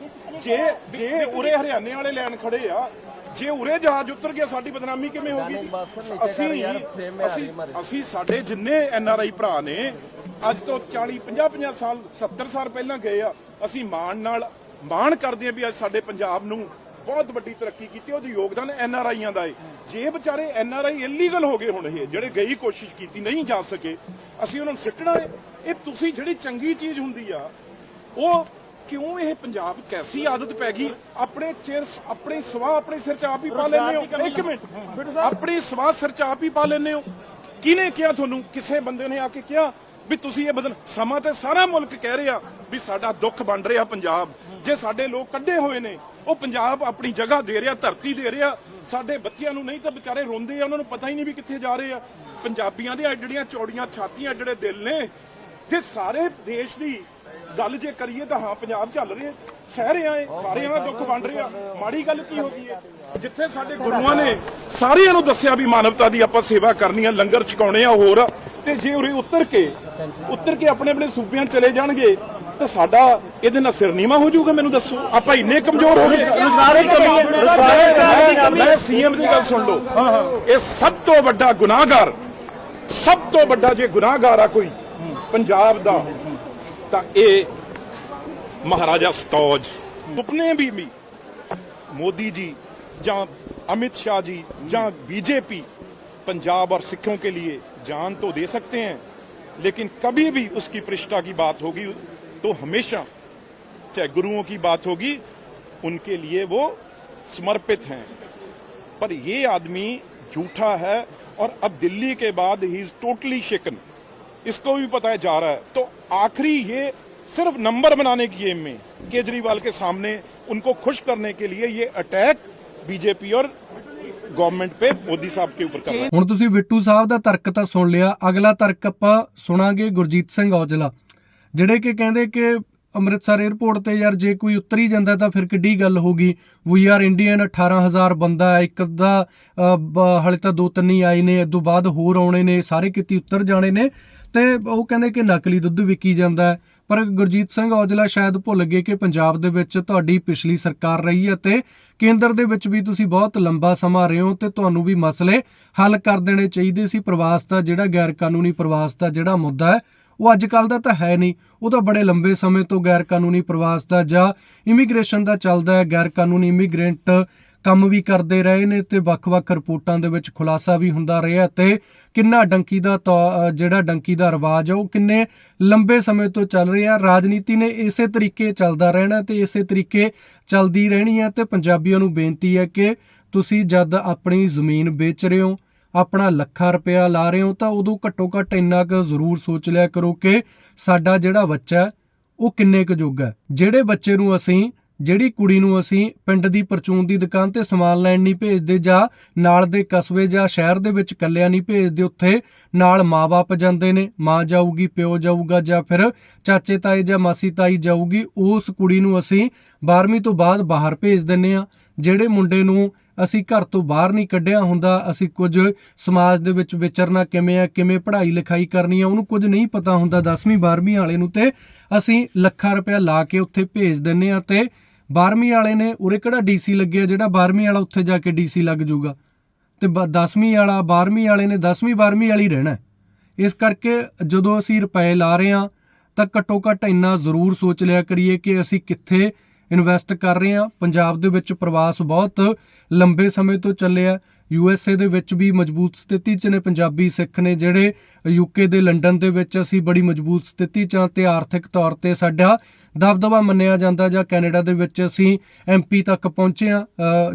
ਜੇ ਜੇ ਉਰੇ ਹਰਿਆਣੇ ਵਾਲੇ ਲੈਣ ਖੜੇ ਆ ਜੇ ਉਰੇ ਜਹਾਜ਼ ਉਤਰ ਗਿਆ ਸਾਡੀ ਬਦਨਾਮੀ ਕਿਵੇਂ ਹੋਗੀ? ਅਸੀਂ ਅਸੀਂ ਅਸੀਂ ਸਾਡੇ ਜਿੰਨੇ ਐਨ ਆਰ ਆਈ ਭਰਾ ਨੇ ਅੱਜ ਤੋਂ 40 50 50 ਸਾਲ 70 ਸਾਲ ਪਹਿਲਾਂ ਗਏ ਆ। ਅਸੀਂ ਮਾਣ ਨਾਲ ਮਾਣ ਕਰਦੇ ਆ ਵੀ ਅੱਜ ਸਾਡੇ ਪੰਜਾਬ ਨੂੰ ਬਹੁਤ ਵੱਡੀ ਤਰੱਕੀ ਕੀਤੀ ਉਹਦਾ ਯੋਗਦਾਨ ਐਨ ਆਰ ਆਈਆਂ ਦਾ ਏ ਜੇ ਵਿਚਾਰੇ ਐਨ ਆਰ ਆਈ ਇਲੀਗਲ ਹੋ ਗਏ ਹੁਣ ਇਹ ਜਿਹੜੇ ਗਈ ਕੋਸ਼ਿਸ਼ ਕੀਤੀ ਨਹੀਂ ਜਾ ਸਕੇ ਅਸੀਂ ਉਹਨਾਂ ਨੂੰ ਸਿੱਟਣਾ ਇਹ ਤੁਸੀਂ ਜਿਹੜੀ ਚੰਗੀ ਚੀਜ਼ ਹੁੰਦੀ ਆ ਉਹ ਕਿਉਂ ਇਹ ਪੰਜਾਬ ਕੈਸੀ ਆਦਤ ਪੈ ਗਈ? ਆਪਣੇ ਚਿਰ ਆਪਣੀ ਸਵਾਹ ਆਪਣੇ ਸਿਰ ਚ ਆਪ ਹੀ ਪਾ ਲੈਂਦੇ ਹੋ। ਇੱਕ ਮਿੰਟ। ਆਪਣੀ ਸਵਾਹ ਸਿਰ ਚ ਆਪ ਹੀ ਪਾ ਲੈਂਦੇ ਹੋ। ਕਿਹਨੇ ਕਿਹਾ ਤੁਹਾਨੂੰ? ਕਿਸੇ ਬੰਦੇ ਨੇ ਆ ਕੇ ਕਿਹਾ ਵੀ ਤੁਸੀਂ ਇਹ ਬਦਲ ਸਮਾਂ ਤੇ ਸਾਰਾ ਮੁਲਕ ਕਹਿ ਰਿਹਾ ਵੀ ਸਾਡਾ ਦੁੱਖ ਬਣ ਰਿਹਾ ਪੰਜਾਬ। ਜੇ ਸਾਡੇ ਲੋਕ ਕੱਢੇ ਹੋਏ ਨੇ, ਉਹ ਪੰਜਾਬ ਆਪਣੀ ਜਗ੍ਹਾ ਦੇ ਰਿਹਾ, ਧਰਤੀ ਦੇ ਰਿਹਾ। ਸਾਡੇ ਬੱਚਿਆਂ ਨੂੰ ਨਹੀਂ ਤਾਂ ਵਿਚਾਰੇ ਰੋਂਦੇ ਆ, ਉਹਨਾਂ ਨੂੰ ਪਤਾ ਹੀ ਨਹੀਂ ਵੀ ਕਿੱਥੇ ਜਾ ਰਹੇ ਆ। ਪੰਜਾਬੀਆਂ ਦੇ ਐਡੜੀਆਂ ਚੌੜੀਆਂ ਛਾਤੀਆਂ ਜਿਹੜੇ ਦਿਲ ਨੇ, ਤੇ ਸਾਰੇ ਦੇਸ਼ ਦੀ ਗੱਲ ਜੇ ਕਰੀਏ ਤਾਂ ਹਾਂ, ਪੰਜਾਬ ਚੱਲ ਰਿਹਾ। ਸਹਿ ਰਿਹਾ ਏ ਸਾਰਿਆਂ ਦਾ ਦੁੱਖ ਵੰਡ ਰਿਹਾ ਮਾੜੀ ਗੱਲ ਕੀ ਹੋ ਗਈ ਹੈ ਜਿੱਥੇ ਸਾਡੇ ਗੁਰੂਆਂ ਨੇ ਸਾਰਿਆਂ ਨੂੰ ਦੱਸਿਆ ਵੀ ਮਾਨਵਤਾ ਦੀ ਆਪਾਂ ਸੇਵਾ ਕਰਨੀ ਆ, ਲੰਗਰ ਛਕਾਉਣੇ ਆ, ਹੋਰ ਤੇ ਜੇ ਉਰੇ ਉਤਰ ਕੇ ਉਤਰ ਕੇ ਆਪਣੇ ਆਪਣੇ ਸੂਬਿਆਂ 'ਚ ਚਲੇ ਜਾਣਗੇ ਤਾਂ ਸਾਡਾ ਇਹਦੇ ਨਾਲ ਸਿਰ ਨੀਵਾ ਹੋ ਜਾਊਗਾ ਮੈਨੂੰ ਦੱਸੋ ਆਪਾਂ ਇੰਨੇ ਕਮਜ਼ੋਰ ਹੋ ਗਏ ਮੈਂ ਸੀਐਮ ਦੀ ਗੱਲ ਸੁਣ ਲਓ ਇਹ ਸਭ ਤੋਂ ਵੱਡਾ ਗੁਨਾਹਗਾਰ ਸਭ ਤੋਂ ਵੱਡਾ ਜੇ ਗੁਨਾਹਗਾਰ ਆ ਕੋਈ ਪੰਜਾਬ ਦਾ ਤਾਂ ਇਹ ਮਹਾਰਾਜਾ ਸਤੌਜ ਸੁਪਨੇ ਵੀ ਵੀ मोदी जी ਜਾਂ अमित शाह जी ਜਾਂ बीजेपी पंजाब और सिखों के लिए जान तो दे सकते हैं, लेकिन कभी भी उसकी प्रतिष्ठा की बात होगी तो हमेशा, चाहे गुरुओं की बात होगी, उनके लिए वो समर्पित हैं। पर ये आदमी झूठा है और अब दिल्ली के बाद ही इज़ टोटली शेकन इसको भी पता है, जा रहा है। तो आखिरी ये सिर्फ़ नंबर बनाने की एम में, केजरीवाल के सामने उनको खुश करने के लिए ये अटैक बीजेपी और गवर्नमेंट पे मोदी साहब के ऊपर कर ਹੁਣ ਤੁਸੀਂ ਬਿੱਟੂ ਸਾਹਿਬ ਦਾ ਤਰਕ ਤਾਂ ਸੁਣ ਲਿਆ ਅਗਲਾ ਤਰਕ ਆਪਾਂ ਸੁਣਾਂਗੇ ਗੁਰਜੀਤ ਸਿੰਘ ਔਜਲਾ ਜਿਹੜੇ ਕਿ ਕਹਿੰਦੇ ਕਿ ਅੰਮ੍ਰਿਤਸਰ 에ਅਰਪੋਰਟ ਤੇ ਯਾਰ ਜੇ ਕੋਈ ਉਤਰੀ ਜਾਂਦਾ ਤਾਂ ਫਿਰ ਕਿੱਡੀ ਗੱਲ ਹੋਗੀ ਵੀ ਆਰ ਇੰਡੀਅਨ 18000 ਬੰਦਾ ਹੈ, ਇੱਕ ਦਾ ਅ, ਹਲੇ ਤਾਂ ਦੋ ਤਿੰਨ ਹੀ ਆਏ ਨੇ ਇਦੋਂ ਬਾਅਦ ਹੋਰ ਆਉਣੇ ਨੇ ਸਾਰੇ ਕਿਤੇ ਉਤਰ ਜਾਣੇ ਨੇ। ਤੇ ਉਹ ਕਹਿੰਦੇ ਕਿ ਨਕਲੀ ਦੁੱਧ ਵਿਕੀ ਜਾਂਦਾ ਹੈ। ਪਰ ਗੁਰਜੀਤ ਸਿੰਘ ਔਜਲਾ ਸ਼ਾਇਦ ਭੁੱਲ ਗਏ ਕਿ ਪੰਜਾਬ ਦੇ ਵਿੱਚ ਤੁਹਾਡੀ ਪਿਛਲੀ ਸਰਕਾਰ ਰਹੀ ਹੈ ਤੇ ਕੇਂਦਰ ਦੇ ਵਿੱਚ ਵੀ ਤੁਸੀਂ ਬਹੁਤ ਲੰਬਾ ਸਮਾਂ ਰਹੇ ਹੋ ਤੇ ਤੁਹਾਨੂੰ ਵੀ ਮਸਲੇ ਹੱਲ ਕਰ ਦੇਣੇ ਚਾਹੀਦੇ ਸੀ। ਪ੍ਰਵਾਸ ਦਾ ਜਿਹੜਾ ਗੈਰ ਕਾਨੂੰਨੀ ਪ੍ਰਵਾਸ ਦਾ ਜਿਹੜਾ ਮੁੱਦਾ ਹੈ, ਉਹ ਅੱਜ ਕੱਲ ਦਾ ਤਾਂ ਹੈ ਨਹੀਂ। ਉਹ ਤਾਂ ਬੜੇ ਲੰਬੇ ਸਮੇਂ ਤੋਂ ਗੈਰ ਕਾਨੂੰਨੀ ਪ੍ਰਵਾਸ ਦਾ ਜਾਂ ਇਮੀਗ੍ਰੇਸ਼ਨ ਦਾ ਚੱਲਦਾ ਹੈ। ਗੈਰ ਕਾਨੂੰਨੀ ਇਮੀਗ੍ਰੈਂਟ ਕੰਮ ਵੀ ਕਰਦੇ ਰਹੇ ਨੇ ਤੇ ਵੱਖ-ਵੱਖ ਰਿਪੋਰਟਾਂ ਦੇ ਵਿੱਚ ਖੁਲਾਸਾ ਵੀ ਹੁੰਦਾ ਰਿਹਾ ਤੇ ਕਿੰਨਾ ਡੰਕੀ ਦਾ ਤੌ- ਜਿਹੜਾ ਡੰਕੀ ਦਾ ਰਿਵਾਜ ਹੈ ਉਹ ਕਿੰਨੇ ਲੰਬੇ ਸਮੇਂ ਤੋਂ ਚੱਲ ਰਿਹਾ ਰਾਜਨੀਤੀ ਨੇ ਇਸੇ ਤਰੀਕੇ ਚੱਲਦਾ ਰਹਿਣਾ ਤੇ ਇਸੇ ਤਰੀਕੇ ਚੱਲਦੀ ਰਹਿਣੀ ਹੈ ਤੇ ਪੰਜਾਬੀਆਂ ਨੂੰ ਬੇਨਤੀ ਹੈ ਕਿ ਤੁਸੀਂ ਜਦ ਆਪਣੀ ਜ਼ਮੀਨ ਵੇਚ ਰਹੇ ਹੋ, ਆਪਣਾ ਲੱਖਾਂ ਰੁਪਇਆ ਲਾ ਰਹੇ ਹੋ, ਤਾਂ ਉਦੋਂ ਘੱਟੋ ਘੱਟ ਇੰਨਾ ਕੁ ਜ਼ਰੂਰ ਸੋਚ ਲਿਆ ਕਰੋ ਕਿ ਸਾਡਾ ਜਿਹੜਾ ਬੱਚਾ ਉਹ ਕਿੰਨੇ ਕੁ ਜੋਗਾ ਹੈ। ਜਿਹੜੇ ਬੱਚੇ ਨੂੰ ਅਸੀਂ ਜਿਹੜੀ ਕੁੜੀ ਨੂੰ ਅਸੀਂ ਪਿੰਡ ਦੀ ਪਰਚੂਨ ਦੀ ਦੁਕਾਨ ਤੇ ਸਮਾਨ ਲੈਣ ਨਹੀਂ ਭੇਜਦੇ ਜਾਂ ਨਾਲ ਦੇ ਕਸਬੇ ਜਾਂ ਸ਼ਹਿਰ ਦੇ ਵਿੱਚ ਕੱਲਿਆਂ ਨਹੀਂ ਭੇਜਦੇ, ਉੱਥੇ ਨਾਲ ਮਾਪੇ ਜਾਂਦੇ ਨੇ, ਮਾਂ ਜਾਊਗੀ, ਪਿਓ ਜਾਊਗਾ ਜਾਂ ਫਿਰ ਚਾਚੇ, ਤਾਏ ਜਾਂ ਮਾਸੀ, ਤਾਈ ਜਾਊਗੀ, ਉਸ ਕੁੜੀ ਨੂੰ ਅਸੀਂ 12ਵੀਂ ਤੋਂ ਬਾਅਦ ਬਾਹਰ ਭੇਜ ਦਿੰਨੇ ਆ ਜਿਹੜੇ ਮੁੰਡੇ ਨੂੰ ਅਸੀਂ ਘਰ ਤੋਂ ਬਾਹਰ ਨਹੀਂ ਕੱਢਿਆ ਹੁੰਦਾ, ਅਸੀਂ ਕੁਝ ਸਮਾਜ ਦੇ ਵਿੱਚ ਵਿਚਰਨਾ ਕਿਵੇਂ ਆ, ਕਿਵੇਂ ਪੜ੍ਹਾਈ ਲਿਖਾਈ ਕਰਨੀ ਆ, ਉਹਨੂੰ ਕੁਝ ਨਹੀਂ ਪਤਾ ਹੁੰਦਾ 10ਵੀਂ 12ਵੀਂ ਵਾਲੇ ਨੂੰ ਤੇ ਅਸੀਂ ਲੱਖਾਂ ਰੁਪਇਆ ਲਾ ਕੇ ਉੱਥੇ ਭੇਜ ਦਿੰਨੇ ਆ ਤੇ 12ਵੀਂ ਵਾਲੇ ਨੇ, ਉਰੇ ਕਿਹੜਾ ਡੀਸੀ ਲੱਗਿਆ ਜਿਹੜਾ 12ਵੀਂ ਵਾਲਾ ਉੱਥੇ ਜਾ ਕੇ ਡੀਸੀ ਲੱਗ ਜਾਊਗਾ? ਤੇ 10ਵੀਂ ਵਾਲਾ 12ਵੀਂ ਵਾਲੇ ਨੇ 10ਵੀਂ 12ਵੀਂ ਵਾਲੀ ਰਹਿਣਾ ਇਸ ਕਰਕੇ ਜਦੋਂ ਅਸੀਂ ਰੁਪਏ ਲਾ ਰਹੇ ਹਾਂ, ਤਾਂ ਘੱਟੋ ਘੱਟ ਇੰਨਾ ਜ਼ਰੂਰ ਸੋਚ ਲਿਆ ਕਰੀਏ ਕਿ ਅਸੀਂ ਕਿੱਥੇ ਇਨਵੈਸਟ ਕਰ ਰਹੇ ਹਾਂ। ਪੰਜਾਬ ਦੇ ਵਿੱਚ ਪ੍ਰਵਾਸ ਬਹੁਤ ਲੰਬੇ ਸਮੇਂ ਤੋਂ ਚੱਲਿਆ ਯੂ ਐਸ ਏ ਦੇ ਵਿੱਚ ਵੀ ਮਜ਼ਬੂਤ ਸਥਿਤੀ 'ਚ ਨੇ ਪੰਜਾਬੀ ਸਿੱਖ ਨੇ ਜਿਹੜੇ ਯੂਕੇ ਦੇ ਲੰਡਨ ਦੇ ਵਿੱਚ ਅਸੀਂ ਬੜੀ ਮਜ਼ਬੂਤ ਸਥਿਤੀ 'ਚ ਹਾਂ ਤੇ ਆਰਥਿਕ ਤੌਰ ਤੇ ਸਾਡਾ ਦਬਦਬਾ ਮੰਨਿਆ ਜਾਂਦਾ ਜਾਂ ਕੈਨੇਡਾ ਦੇ ਵਿੱਚ ਅਸੀਂ ਐਮਪੀ ਤੱਕ ਪਹੁੰਚੇ ਹਾਂ।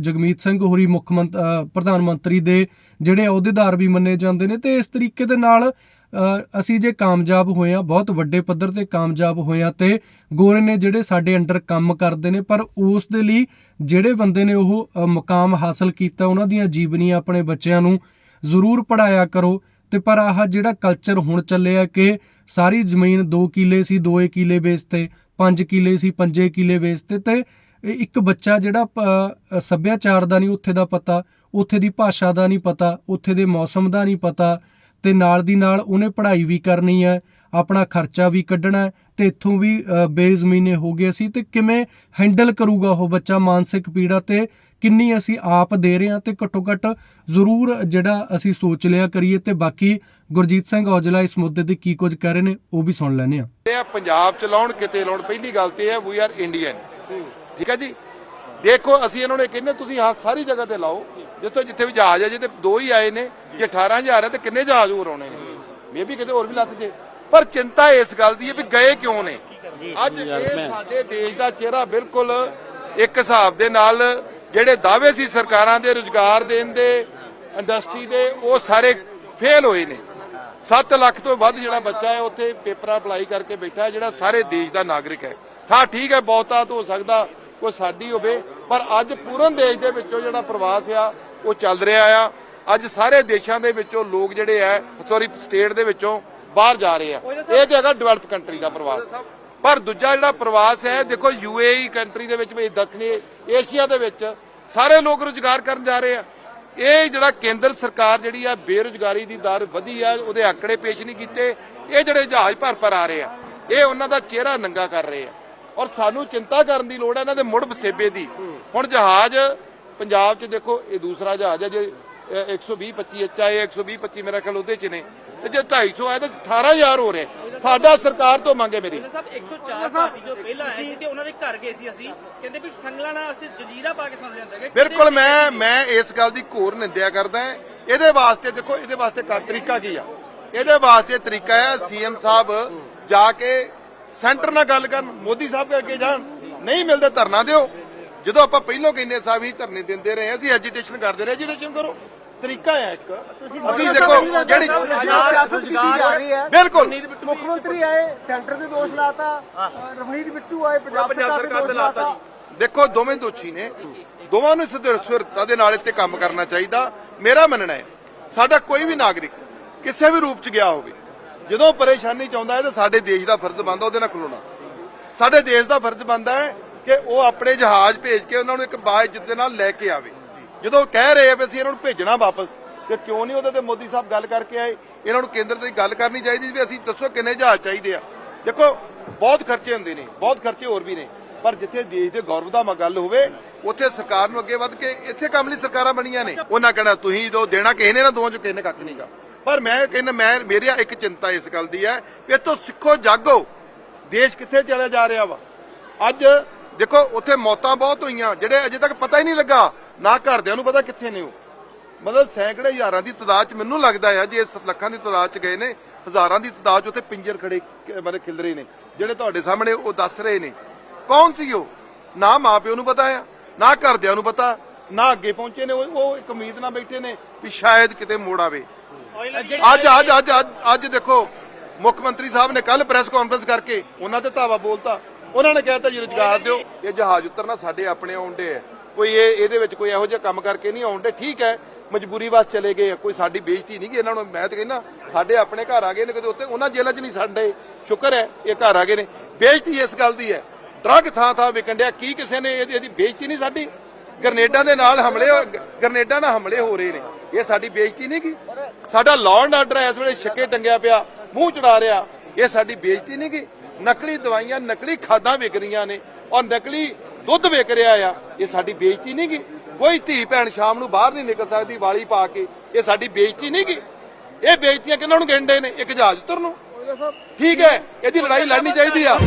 ਜਗਮੀਤ ਸਿੰਘ ਹੋਰੀ ਮੁੱਖ ਮੰਤ- ਪ੍ਰਧਾਨ ਮੰਤਰੀ ਦੇ ਜਿਹੜੇ ਅਹੁਦੇਦਾਰ ਵੀ ਮੰਨੇ ਜਾਂਦੇ ਨੇ ਤੇ ਇਸ ਤਰੀਕੇ ਦੇ ਨਾਲ ਅਸੀਂ ਜੇ ਕਾਮਯਾਬ ਹੋਏ ਆ ਬਹੁਤ ਵੱਡੇ ਪੱਧਰ ਤੇ ਕਾਮਯਾਬ ਹੋਏ ਆ ਤੇ ਗੋਰੇ ਨੇ ਜਿਹੜੇ ਸਾਡੇ ਅੰਡਰ ਕੰਮ ਕਰਦੇ ਨੇ, ਪਰ ਉਸ ਦੇ ਲਈ ਜਿਹੜੇ ਬੰਦੇ ਨੇ ਉਹ ਮੁਕਾਮ ਹਾਸਲ ਕੀਤਾ, ਉਹਨਾਂ ਦੀਆਂ ਜੀਵਨੀਆਂ ਆਪਣੇ ਬੱਚਿਆਂ ਨੂੰ ਜ਼ਰੂਰ ਪੜਾਇਆ ਕਰੋ। ਤੇ ਪਰ ਆਹ ਜਿਹੜਾ ਕਲਚਰ ਹੁਣ ਚੱਲਿਆ ਕਿ ਸਾਰੀ ਜ਼ਮੀਨ 2 ਕਿੱਲੇ ਸੀ 2 ਕਿੱਲੇ ਵੇਚਤੇ 5 ਕਿੱਲੇ ਸੀ 5 ਕਿੱਲੇ ਵੇਚਤੇ ਤੇ ਇੱਕ ਬੱਚਾ ਜਿਹੜਾ ਸੱਭਿਆਚਾਰ ਦਾ ਨਹੀਂ, ਉੱਥੇ ਦਾ ਪਤਾ, ਉੱਥੇ ਦੀ ਭਾਸ਼ਾ ਦਾ ਨਹੀਂ ਪਤਾ, ਉੱਥੇ ਦੇ ਮੌਸਮ ਦਾ ਨਹੀਂ ਪਤਾ ਤੇ ਨਾਲ ਦੀ ਨਾਲ ਉਹਨੇ ਪੜ੍ਹਾਈ ਵੀ ਕਰਨੀ ਹੈ, ਆਪਣਾ ਖਰਚਾ ਵੀ ਕੱਢਣਾ ਹੈ ਤੇ ਇੱਥੋਂ ਵੀ ਬੇਜ਼ਮੀਨੇ ਹੋ ਗਏ ਸੀ ਤੇ ਕਿਵੇਂ ਹੈਂਡਲ ਕਰੂਗਾ ਉਹ ਬੱਚਾ ਮਾਨਸਿਕ ਪੀੜਾ ਤੇ ਕਿੰਨੀ ਅਸੀਂ ਆਪ ਦੇ ਰਹੇ ਹਾਂ ਤੇ ਘੱਟੋ ਘੱਟ ਜ਼ਰੂਰ ਜਿਹੜਾ ਅਸੀਂ ਸੋਚ ਲਿਆ ਕਰੀਏ ਤੇ ਬਾਕੀ ਗੁਰਜੀਤ ਸਿੰਘ ਔਜਲਾ ਇਸ ਮੁੱਦੇ ਤੇ ਕੀ ਕੁਝ ਕਹਿ ਰਹੇ ਨੇ ਉਹ ਵੀ ਸੁਣ ਲੈਣੇ ਆ ਆ ਪੰਜਾਬ ਚ ਲਾਉਣ, ਕਿਤੇ ਲਾਉਣ, ਪਹਿਲੀ ਗੱਲ ਤੇ ਹੈ ਵੀ ਆਰ ਇੰਡੀਅਨ ਠੀਕ ਹੈ ਜੀ? ਦੇਖੋ, ਅਸੀਂ ਇਹਨਾਂ ਨੇ ਕਹਿੰਦੇ ਤੁਸੀਂ ਹਾਂ ਸਾਰੀ ਜਗ੍ਹਾ ਤੇ ਲਾਓ। ਜਿੱਥੇ ਜਿੱਥੇ ਵੀ ਜਹਾਜ਼ ਹੈ ਜੇ ਤੇ ਦੋ ਹੀ ਆਏ ਨੇ, ਜੇ 18000 ਹੈ ਤੇ ਕਿੰਨੇ ਜਹਾਜ਼ ਹੋਰ ਆਉਣੇ ਨੇ? ਮੇ ਕਿਤੇ ਹੋਰ ਵੀ ਲੱਤ ਜੇ। ਪਰ ਚਿੰਤਾ ਇਸ ਗੱਲ ਦੀ ਹੈ ਵੀ ਗਏ ਕਿਉਂ ਨੇ? ਅੱਜ ਇਹ ਸਾਡੇ ਦੇਸ਼ ਦਾ ਚਿਹਰਾ ਬਿਲਕੁਲ ਇੱਕ ਹਿਸਾਬ ਦੇ ਨਾਲ ਜਿਹੜੇ ਦਾਅਵੇ ਸੀ ਸਰਕਾਰਾਂ ਦੇ, ਰੁਜ਼ਗਾਰ ਦੇਣ ਦੇ, ਇੰਡਸਟਰੀ ਦੇ, ਉਹ ਸਾਰੇ ਫੇਲ ਹੋਏ ਨੇ। 7 ਲੱਖ ਤੋਂ ਵੱਧ ਜਿਹੜਾ ਬੱਚਾ ਹੈ, ਉੱਥੇ ਪੇਪਰ ਅਪਲਾਈ ਕਰਕੇ ਬੈਠਾ ਹੈ, ਜਿਹੜਾ ਸਾਰੇ ਦੇਸ਼ ਦਾ ਨਾਗਰਿਕ ਹੈ। ਹਾਂ, ਠੀਕ ਹੈ, ਬਹੁਤਾ ਤਾਂ ਹੋ ਸਕਦਾ ਕੋਈ ਸਾਡੀ ਹੋਵੇ ਪਰ ਅੱਜ ਪੂਰਨ ਦੇਸ਼ ਦੇ ਵਿੱਚੋਂ ਜਿਹੜਾ ਪ੍ਰਵਾਸ ਆ ਉਹ ਚੱਲ ਰਿਹਾ ਆ। ਅੱਜ ਸਾਰੇ ਦੇਸ਼ਾਂ ਦੇ ਵਿੱਚੋਂ ਲੋਕ ਜਿਹੜੇ ਆ ਸੌਰੀ ਸਟੇਟ ਦੇ ਵਿੱਚੋਂ ਬਾਹਰ ਜਾ ਰਹੇ ਆ। ਇਹ ਤੇ ਹੈਗਾ ਡਿਵੈਲਪ ਕੰਟਰੀ ਦਾ ਪ੍ਰਵਾਸ। ਪਰ ਦੂਜਾ ਜਿਹੜਾ ਪ੍ਰਵਾਸ ਹੈ ਦੇਖੋ ਯੂਏਈ ਕੰਟਰੀ ਦੇ ਵਿੱਚ ਵੀ ਦੱਖਣੀ ਏਸ਼ੀਆ ਦੇ ਵਿੱਚ ਸਾਰੇ ਲੋਕ ਰੁਜ਼ਗਾਰ ਕਰਨ ਜਾ ਰਹੇ ਆ। ਇਹ ਜਿਹੜਾ ਕੇਂਦਰ ਸਰਕਾਰ ਜਿਹੜੀ ਆ ਬੇਰੁਜ਼ਗਾਰੀ ਦੀ ਦਰ ਵਧੀ ਆ ਉਹਦੇ ਆંકੜੇ ਪੇਸ਼ ਨਹੀਂ ਕੀਤੇ। ਇਹ ਜਿਹੜੇ ਜਹਾਜ਼ ਭਰ ਭਰ ਆ ਰਹੇ ਆ ਇਹ ਉਹਨਾਂ ਦਾ ਚਿਹਰਾ ਨੰਗਾ ਕਰ ਰਹੇ ਆ। ਔਰ ਸਾਨੂੰ ਚਿੰਤਾ ਕਰਨ ਦੀ ਲੋੜ ਹੈ ਇਹਨਾਂ ਦੇ ਮੁੜ ਵਸੇਬੇ ਦੀ। ਹੁਣ ਜਹਾਜ਼ ਪੰਜਾਬ 'ਚ ਦੇਖੋ ਇਹ ਦੂਸਰਾ ਜਹਾਜ਼ ਹੈ ਜੇ ਅਹ 120 25 ਐਚ ਆਏ 120 25 ਮੇਰਾ ਖਿਆਲ ਉਹਦੇ 'ਚ ਨੇ। ਤੇ ਜੇ 250 ਆਏ ਤਾਂ 18000 ਹੋ ਰਿਹਾ ਸਾਡਾ ਸਰਕਾਰ ਤੋਂ ਮੰਗੇ ਮੇਰੀ। ਸਾਹਿਬ 104 ਭਾਰਤੀ ਜੋ ਪਹਿਲਾਂ ਆਏ ਸੀ ਤੇ ਉਹਨਾਂ ਦੇ ਘਰ ਗਏ ਸੀ ਅਸੀਂ। ਕਹਿੰਦੇ ਵੀ ਸੰਗਲਾ ਨਾਲ ਅਸੀਂ ਜਜ਼ੀਰਾ ਪਾ ਕੇ ਸਾਨੂੰ ਲਿਆਂਦਾ ਗਿਆ। ਬਿਲਕੁਲ ਮੈਂ ਮੈਂ ਇਸ ਗੱਲ ਦੀ ਘੋਰ ਨਿੰਦਿਆ ਕਰਦਾ ਹਾਂ। ਇਹਦੇ ਵਾਸਤੇ ਦੇਖੋ ਇਹਦੇ ਵਾਸਤੇ ਕਾ ਤਰੀਕਾ ਕੀ ਆ? ਇਹਦੇ ਵਾਸਤੇ ਤਰੀਕਾ ਹੈ ਸੀਐਮ ਸਾਹਿਬ ਜਾ ਕੇ ਸੈਂਟਰ ਨਾਲ ਗੱਲ ਕਰਨ ਮੋਦੀ ਸਾਹਿਬ ਕਰਕੇ ਜਾਣ ਨਹੀਂ ਮਿਲਦੇ ਧਰਨਾ ਦਿਓ। ਜਦੋਂ ਆਪਾਂ ਪਹਿਲਾਂ ਕਹਿੰਦੇ ਸਾਹਿਬ ਹੀ ਧਰਨੇ ਦਿੰਦੇ ਰਹੇ ਅਸੀਂ ਐਜੀਟੇਸ਼ਨ ਕਰਦੇ ਰਹੇ ਐਜੀਟੇਸ਼ਨ ਕਰੋ। ਤਰੀਕਾ ਹੈ ਇੱਕ। ਅਸੀਂ ਦੇਖੋ ਜਿਹੜੀ ਸਿਆਸਤ ਕੀਤੀ ਜਾ ਰਹੀ ਹੈ। ਬਿਲਕੁਲ। ਮੁੱਖ ਮੰਤਰੀ ਆਏ ਸੈਂਟਰ ਦੇ ਦੋਸ਼ ਲਾਤਾ। ਰਵਨੀਤ ਬਿੱਟੂ ਆਏ ਪੰਜਾਬ ਸਰਕਾਰ ਦੇ ਦੋਸ਼ ਲਾਤਾ ਦੇਖੋ ਦੋਵੇਂ ਦੋਸ਼ੀ ਨੇ। ਦੋਵਾਂ ਨੂੰ ਸਿਰਤਾ ਦੇ ਨਾਲ ਇੱਥੇ ਕੰਮ ਕਰਨਾ ਚਾਹੀਦਾ। ਮੇਰਾ ਮੰਨਣਾ ਹੈ ਸਾਡਾ ਕੋਈ ਵੀ ਨਾਗਰਿਕ ਕਿਸੇ ਵੀ ਰੂਪ ਚ ਗਿਆ ਹੋਵੇ ਜਦੋਂ ਪਰੇਸ਼ਾਨੀ ਚ ਆਉਂਦਾ ਹੈ ਤਾਂ ਸਾਡੇ ਦੇਸ਼ ਦਾ ਫਰਜ਼ ਬਣਦਾ, ਉਹਦੇ ਨਾਲ ਖਲੋਣਾ। ਸਾਡੇ ਦੇਸ਼ ਦਾ ਫਰਜ਼ ਬਣਦਾ ਹੈ ਕਿ ਉਹ ਆਪਣੇ ਜਹਾਜ਼ ਭੇਜ ਕੇ ਉਹਨਾਂ ਨੂੰ ਇੱਕ ਬਾਇਜ਼ਤ ਦੇ ਨਾਲ ਲੈ ਕੇ ਆਵੇ। ਜਦੋਂ ਕਹਿ ਰਹੇ ਆ ਵੀ ਅਸੀਂ ਇਹਨਾਂ ਨੂੰ ਭੇਜਣਾ ਵਾਪਸ, ਤੇ ਕਿਉਂ ਨਹੀਂ ਉਹਦੇ ਤੇ ਮੋਦੀ ਸਾਹਿਬ ਗੱਲ ਕਰਕੇ ਆਏ? ਇਹਨਾਂ ਨੂੰ ਕੇਂਦਰ ਤੇ ਗੱਲ ਕਰਨੀ ਚਾਹੀਦੀ ਵੀ ਅਸੀਂ ਦੱਸੋ ਕਿੰਨੇ ਜਹਾਜ਼ ਚਾਹੀਦੇ ਆ। ਦੇਖੋ, ਬਹੁਤ ਖਰਚੇ ਹੁੰਦੇ ਨੇ, ਬਹੁਤ ਖਰਚੇ ਹੋਰ ਵੀ ਨੇ, ਪਰ ਜਿੱਥੇ ਦੇਸ਼ ਦੇ ਗੌਰਵ ਦਾ ਗੱਲ ਹੋਵੇ, ਉੱਥੇ ਸਰਕਾਰ ਨੂੰ ਅੱਗੇ ਵੱਧ ਕੇ ਇਸੇ ਕੰਮ ਲਈ ਸਰਕਾਰਾਂ ਬਣੀਆਂ ਨੇ। ਉਹਨਾਂ ਕਹਿਣਾ, ਤੁਸੀਂ ਦੋ ਦੇਣਾ ਕਿਸੇ ਨੇ ਨਾ, ਦੋਵਾਂ ਚੋਂ ਕਿਸੇ ਨੇ ਕੱਖ ਨਹੀਂਗਾ ਪਰ ਮੈਂ ਕਹਿੰਦਾ, ਮੈਂ, ਮੇਰੀ ਇੱਕ ਚਿੰਤਾ ਇਸ ਗੱਲ ਦੀ ਹੈ ਵੀ ਇਹ ਸਿੱਖੋ, ਜਾਗੋ। ਦੇਸ਼ ਕਿੱਥੇ ਚਲਾ ਜਾ ਰਿਹਾ ਵਾ? ਅੱਜ ਦੇਖੋ, ਉੱਥੇ ਮੌਤਾਂ ਬਹੁਤ ਹੋਈਆਂ, ਜਿਹੜੇ ਅਜੇ ਤੱਕ ਪਤਾ ਹੀ ਨਹੀਂ ਲੱਗਾ। ਨਾ ਘਰਦਿਆਂ ਨੂੰ ਪਤਾ ਕਿੱਥੇ ਨੇ ਉਹ। ਮਤਲਬ ਸੈਂਕੜੇ ਹਜ਼ਾਰਾਂ ਦੀ ਤਦਾਦ ਚ ਮੈਨੂੰ ਲੱਗਦਾ ਹੈ ਜੇ ਇਸ ਲੱਖਾਂ ਦੀ ਤਦਾਦ ਚ ਗਏ ਨੇ, ਹਜ਼ਾਰਾਂ ਦੀ ਤਦਾਦ ਚ ਉੱਥੇ ਪਿੰਜਰ ਖੜੇ ਮਤਲਬ ਖਿਲ ਰਹੇ ਨੇ। ਜਿਹੜੇ ਤੁਹਾਡੇ ਸਾਹਮਣੇ ਉਹ ਦੱਸ ਰਹੇ ਨੇ। ਕੌਣ ਸੀ ਉਹ? ਨਾ ਮਾਪਿਓ ਨੂੰ ਪਤਾ ਆ, ਨਾ ਘਰਦਿਆਂ ਨੂੰ ਪਤਾ, ਨਾ ਅੱਗੇ ਪਹੁੰਚੇ ਨੇ ਉਹ ਇੱਕ ਉਮੀਦ ਨਾਲ ਬੈਠੇ ਨੇ ਵੀ ਸ਼ਾਇਦ ਕਿਤੇ ਮੋੜ ਆਵੇ। ਅੱਜ ਅੱਜ ਅੱਜ ਅੱਜ ਦੇਖੋ, ਮੁੱਖ ਮੰਤਰੀ ਸਾਹਿਬ ਨੇ ਕੱਲ ਪ੍ਰੈਸ ਕਾਨਫਰੰਸ ਕਰਕੇ ਉਹਨਾਂ ਤੇ ਧਾਵਾ ਬੋਲਤਾ। ਉਹਨਾਂ ਨੇ ਕਹਿਤਾ ਜੀ, ਰੁਜ਼ਗਾਰ ਦਿਓ। ਇਹ ਜਹਾਜ਼ ਉਤਰਨਾ ਸਾਡੇ ਆਪਣੇ ਆਉਂਦੇ ਆ ਕੋਈ ਇਹ, ਇਹਦੇ ਵਿੱਚ ਕੋਈ ਇਹੋ ਜਿਹਾ ਕੰਮ ਕਰਕੇ ਨਹੀਂ ਆਉਂਦੇ ਠੀਕ ਹੈ, ਮਜਬੂਰੀ ਵਾਸ ਚਲੇ ਗਏ ਕੋਈ ਸਾਡੀ ਬੇਇੱਜ਼ਤੀ ਨਹੀਂ ਕਿ ਇਹਨਾਂ ਨੂੰ ਮੈਂ ਤੇ ਕਹਿੰਦਾ, ਸਾਡੇ ਆਪਣੇ ਘਰ ਆ ਗਏ ਨੇ ਕਦੇ ਉੱਤੇ। ਉਹਨਾਂ ਜੇਲ੍ਹਾਂ 'ਚ ਨਹੀਂ ਸਾਡੇ ਸ਼ੁਕਰ ਹੈ, ਇਹ ਘਰ ਆ ਗਏ ਨੇ। ਬੇਇੱਜ਼ਤੀ ਇਸ ਗੱਲ ਦੀ ਹੈ। ਡਰੱਗ ਥਾਂ ਥਾਂ ਵਿਕਣ ਡਿਆ। ਕੀ ਕਿਸੇ ਨੇ ਇਹਦੀ ਇਹਦੀ ਬੇਇੱਜ਼ਤੀ ਨਹੀਂ ਸਾਡੀ? ਗਰਨੇਡਾਂ ਦੇ ਨਾਲ ਹਮਲੇ ਗਰਨੇਡਾਂ ਨਾਲ ਹਮਲੇ ਹੋ ਰਹੇ ਨੇ। ਇਹ ਸਾਡੀ ਬੇਇੱਜ਼ਤੀ ਨਹੀਂ ਕੀ ਸਾਡਾ ਲਾਅ ਐਂਡ ਆਰਡਰ ਇਸ ਵੇਲੇ ਛੱਕੇ ਟੰਗਿਆ ਪਿਆ, ਮੂੰਹ ਚੜਾ ਰਿਹਾ। ਇਹ ਸਾਡੀ ਬੇਇੱਜ਼ਤੀ ਨਹੀਂ ਕੀ ਨਕਲੀ ਦਵਾਈਆਂ, ਨਕਲੀ ਖਾਦਾਂ ਵਿਕ ਰਹੀਆਂ ਨੇ ਔਰ ਨਕਲੀ ਦੁੱਧ ਵਿਕ ਰਿਹਾ ਆ। ਇਹ ਸਾਡੀ ਬੇਇੱਜ਼ਤੀ ਨਹੀਂ ਕੀ ਕੋਈ ਧੀ ਭੈਣ ਸ਼ਾਮ ਨੂੰ ਬਾਹਰ ਨਹੀਂ ਨਿਕਲ ਸਕਦੀ, ਵਾਲੀ ਪਾ ਕੇ। ਇਹ ਸਾਡੀ ਬੇਇੱਜ਼ਤੀ ਨਹੀਂ ਕੀ ਇਹ ਬੇਇੱਜ਼ਤੀਆਂ ਕਿਹਨਾਂ ਨੂੰ ਗਿਣਦੇ ਨੇ? ਇੱਕ ਜਹਾਜ਼ ਉਤਰ ਨੂੰ। ਠੀਕ ਹੈ, ਇਹਦੀ ਲੜਾਈ ਲੜਨੀ ਚਾਹੀਦੀ ਆ।